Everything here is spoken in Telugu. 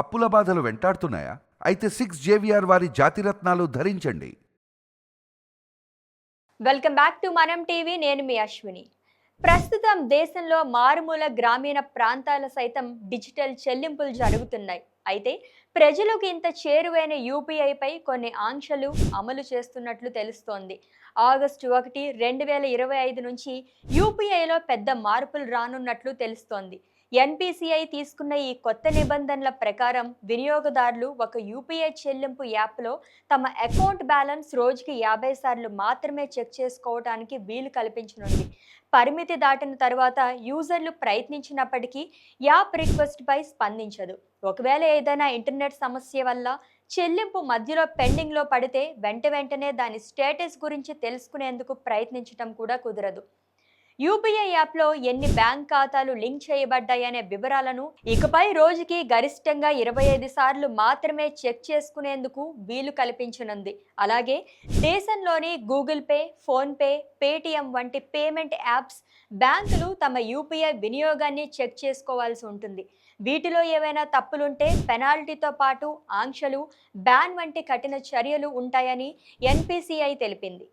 అప్పుల బాధలు వెంటాడుతున్నాయా? అయితే సిక్స్ జేవిఆర్ వారి జాతిరత్నాలు ధరించండి. Welcome back to Manam TV. నేను మీ అశ్విని. ప్రస్తుతం దేశంలో మారుమూల గ్రామీణ ప్రాంతాల సైతం డిజిటల్ చెల్లింపులు జరుగుతున్నాయి. అయితే ప్రజలకు ఇంత చేరువైన యూపీఐపై కొన్ని ఆంక్షలు అమలు చేస్తున్నట్లు తెలుస్తోంది. ఆగస్టు ఒకటి రెండు వేల ఇరవై ఐదు నుంచి యూపీఐలో పెద్ద మార్పులు రానున్నట్లు తెలుస్తోంది. ఎన్పిసిఐ తీసుకున్న ఈ కొత్త నిబంధనల ప్రకారం వినియోగదారులు ఒక యూపీఐ చెల్లింపు యాప్లో తమ అకౌంట్ బ్యాలెన్స్ రోజుకి యాభై సార్లు మాత్రమే చెక్ చేసుకోవడానికి వీలు కల్పించనుంది. పరిమితి దాటిన తర్వాత యూజర్లు ప్రయత్నించినప్పటికీ యాప్ రిక్వెస్ట్పై స్పందించదు. ఒకవేళ ఏదైనా ఇంటర్నెట్ సమస్య వల్ల చెల్లింపు మధ్యలో పెండింగ్లో పడితే వెంట వెంటనే దాని స్టేటస్ గురించి తెలుసుకునేందుకు ప్రయత్నించడం కూడా కుదరదు. యూపీఐ యాప్లో ఎన్ని బ్యాంక్ ఖాతాలు లింక్ చేయబడ్డాయనే వివరాలను ఇకపై రోజుకి గరిష్టంగా ఇరవై ఐదు సార్లు మాత్రమే చెక్ చేసుకునేందుకు వీలు కల్పించనుంది. అలాగే దేశంలోని గూగుల్ పే ఫోన్పే పేటిఎం వంటి పేమెంట్ యాప్స్ బ్యాంకులు తమ యూపీఐ వినియోగాన్ని చెక్ చేసుకోవాల్సి ఉంటుంది. వీటిలో ఏవైనా తప్పులుంటే పెనాల్టీతో పాటు ఆంక్షలు బ్యాన్ వంటి కఠిన చర్యలు ఉంటాయని ఎన్పిసిఐ తెలిపింది.